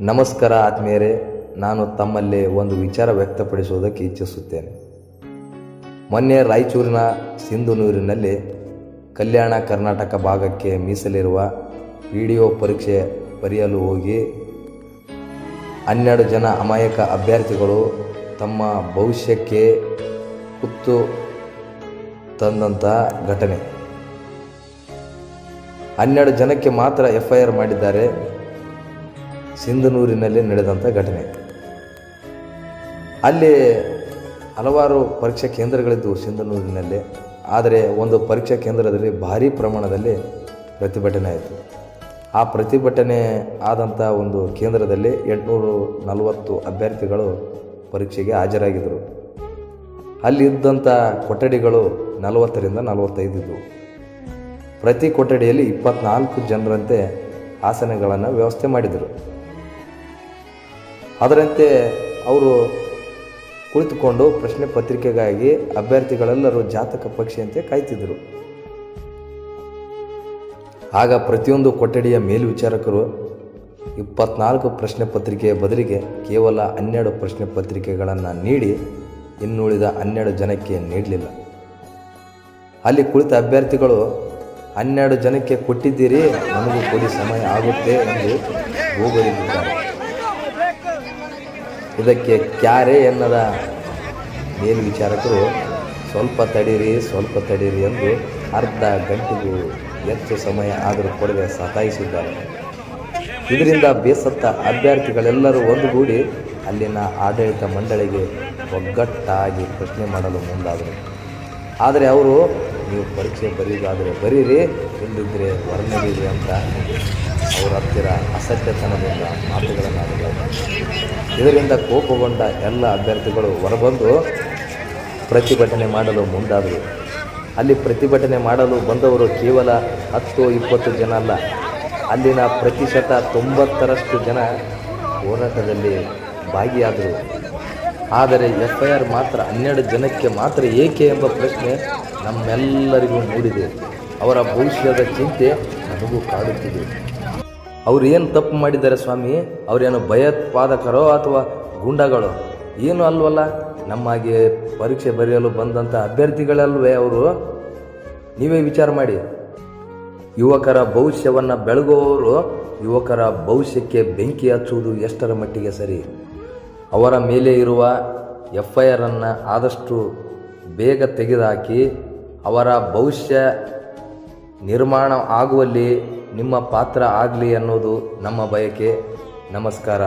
ನಮಸ್ಕಾರ ಆತ್ಮೀಯರೇ, ನಾನು ತಮ್ಮಲ್ಲಿ ಒಂದು ವಿಚಾರ ವ್ಯಕ್ತಪಡಿಸುವುದಕ್ಕೆ ಇಚ್ಛಿಸುತ್ತೇನೆ. ಮೊನ್ನೆ ರಾಯಚೂರಿನ ಸಿಂಧುನೂರಿನಲ್ಲಿ ಕಲ್ಯಾಣ ಕರ್ನಾಟಕ ಭಾಗಕ್ಕೆ ಮೀಸಲಿರುವ ಪಿ ಡಿ ಒ ಪರೀಕ್ಷೆ ಬರೆಯಲು ಹೋಗಿ ಹನ್ನೆರಡು ಜನ ಅಮಾಯಕ ಅಭ್ಯರ್ಥಿಗಳು ತಮ್ಮ ಭವಿಷ್ಯಕ್ಕೆ ಕುತ್ತು ತಂದಂಥ ಘಟನೆ. ಹನ್ನೆರಡು ಜನಕ್ಕೆ ಮಾತ್ರ ಎಫ್ ಐ ಆರ್ ಮಾಡಿದ್ದಾರೆ. ಸಿಂಧನೂರಿನಲ್ಲಿ ನಡೆದಂಥ ಘಟನೆ. ಅಲ್ಲಿ ಹಲವಾರು ಪರೀಕ್ಷಾ ಕೇಂದ್ರಗಳಿದ್ದವು ಸಿಂಧನೂರಿನಲ್ಲಿ. ಆದರೆ ಒಂದು ಪರೀಕ್ಷಾ ಕೇಂದ್ರದಲ್ಲಿ ಭಾರೀ ಪ್ರಮಾಣದಲ್ಲಿ ಪ್ರತಿಭಟನೆ ಆಯಿತು. ಆ ಪ್ರತಿಭಟನೆ ಆದಂಥ ಒಂದು ಕೇಂದ್ರದಲ್ಲಿ ಎಂಟುನೂರು ನಲವತ್ತು ಅಭ್ಯರ್ಥಿಗಳು ಪರೀಕ್ಷೆಗೆ ಹಾಜರಾಗಿದ್ದರು. ಅಲ್ಲಿದ್ದಂಥ ಕೊಠಡಿಗಳು ನಲವತ್ತರಿಂದ ನಲವತ್ತೈದು ಇದ್ದವು ಪ್ರತಿ ಕೊಠಡಿಯಲ್ಲಿ ಇಪ್ಪತ್ನಾಲ್ಕು ಜನರಂತೆ ಆಸನಗಳನ್ನು ವ್ಯವಸ್ಥೆ ಮಾಡಿದರು ಅದರಂತೆ ಅವರು ಕುಳಿತುಕೊಂಡು ಪ್ರಶ್ನೆ ಪತ್ರಿಕೆಗಾಗಿ ಅಭ್ಯರ್ಥಿಗಳೆಲ್ಲರೂ ಜಾತಕ ಪಕ್ಷಿಯಂತೆ ಕಾಯ್ತಿದ್ದರು. ಆಗ ಪ್ರತಿಯೊಂದು ಕೊಠಡಿಯ ಮೇಲ್ವಿಚಾರಕರು ಇಪ್ಪತ್ನಾಲ್ಕು ಪ್ರಶ್ನೆ ಪತ್ರಿಕೆಯ ಬದಲಿಗೆ ಕೇವಲ ಹನ್ನೆರಡು ಪ್ರಶ್ನೆ ಪತ್ರಿಕೆಗಳನ್ನು ನೀಡಿ ಇನ್ನುಳಿದ ಹನ್ನೆರಡು ಜನಕ್ಕೆ ನೀಡಲಿಲ್ಲ. ಅಲ್ಲಿ ಕುಳಿತ ಅಭ್ಯರ್ಥಿಗಳು, ಹನ್ನೆರಡು ಜನಕ್ಕೆ ಕೊಟ್ಟಿದ್ದೀರಿ, ನಮಗೂ ಕೊಡಿ, ಸಮಯ ಆಗುತ್ತೆ ಎಂದು ಹೋಗಲಿದ್ದಾರೆ ಇದಕ್ಕೆ ಕ್ಯಾರೆ ಎನ್ನದ ಮೇಲ್ವಿಚಾರಕರು ಸ್ವಲ್ಪ ತಡೀರಿ ಸ್ವಲ್ಪ ತಡೀರಿ ಎಂದು ಅರ್ಧ ಗಂಟೆಗೂ ಹೆಚ್ಚು ಸಮಯ ಆದರೂ ಕೊಡದೆ ಸತಾಯಿಸಿದ್ದಾರೆ. ಇದರಿಂದ ಬೇಸತ್ತ ಅಭ್ಯರ್ಥಿಗಳೆಲ್ಲರೂ ಒಂದುಗೂಡಿ ಅಲ್ಲಿನ ಆಡಳಿತ ಮಂಡಳಿಗೆ ಒಗ್ಗಟ್ಟಾಗಿ ಪ್ರಶ್ನೆ ಮಾಡಲು ಮುಂದಾದರು. ಆದರೆ ಅವರು ನೀವು ಪರೀಕ್ಷೆ ಬರೀದಾದರೆ ಬರೀರಿ ಇಲ್ಲದಿದ್ದರೆ ಹೊರನಡೀರಿ ಅಂತ ಅವರ ಹತ್ತಿರ ಅಸತ್ಯತನದಿಂದ ಮಾತುಗಳನ್ನು ಇದರಿಂದ ಕೋಪಗೊಂಡ ಎಲ್ಲ ಅಭ್ಯರ್ಥಿಗಳು ಹೊರಬಂದು ಪ್ರತಿಭಟನೆ ಮಾಡಲು ಮುಂದಾದರು. ಅಲ್ಲಿ ಪ್ರತಿಭಟನೆ ಮಾಡಲು ಬಂದವರು ಕೇವಲ ಹತ್ತು, ಇಪ್ಪತ್ತು ಜನ ಅಲ್ಲ, ಅಲ್ಲಿನ ಪ್ರತಿಶತ ತೊಂಬತ್ತರಷ್ಟು ಜನ ಹೋರಾಟದಲ್ಲಿ ಭಾಗಿಯಾದರು. ಆದರೆ ಎಫ್ ಐ ಆರ್ ಮಾತ್ರ ಹನ್ನೆರಡು ಜನಕ್ಕೆ ಮಾತ್ರ ಏಕೆ ಎಂಬ ಪ್ರಶ್ನೆ ನಮ್ಮೆಲ್ಲರಿಗೂ ಮೂಡಿದೆ. ಅವರ ಭವಿಷ್ಯದ ಚಿಂತೆ ನಮಗೂ ಕಾಡುತ್ತಿದೆ. ಏನು ತಪ್ಪು ಮಾಡಿದ್ದಾರೆ ಸ್ವಾಮಿ? ಅವರೇನು ಭಯೋತ್ಪಾದಕರೋ ಅಥವಾ ಗುಂಡಗಳು? ಏನು ಅಲ್ವಲ್ಲ? ನಮ್ಮಾಗೆ ಪರೀಕ್ಷೆ ಬರೆಯಲು ಬಂದಂಥ ಅಭ್ಯರ್ಥಿಗಳಲ್ವೇ ಅವರು? ನೀವೇ ವಿಚಾರ ಮಾಡಿ. ಯುವಕರ ಭವಿಷ್ಯವನ್ನು ಬೆಳಗುವವರು ಯುವಕರ ಭವಿಷ್ಯಕ್ಕೆ ಬೆಂಕಿ ಹಚ್ಚುವುದು ಎಷ್ಟರ ಮಟ್ಟಿಗೆ ಸರಿ? ಅವರ ಮೇಲೆ ಇರುವ ಎಫ್ ಐ ಆರನ್ನು ಆದಷ್ಟು ಬೇಗ ತೆಗೆದುಹಾಕಿ ಅವರ ಭವಿಷ್ಯ ನಿರ್ಮಾಣ ಆಗುವಲ್ಲಿ ನಿಮ್ಮ ಪಾತ್ರ ಆಗಲಿ ಅನ್ನೋದು ನಮ್ಮ ಬಯಕೆ. ನಮಸ್ಕಾರ.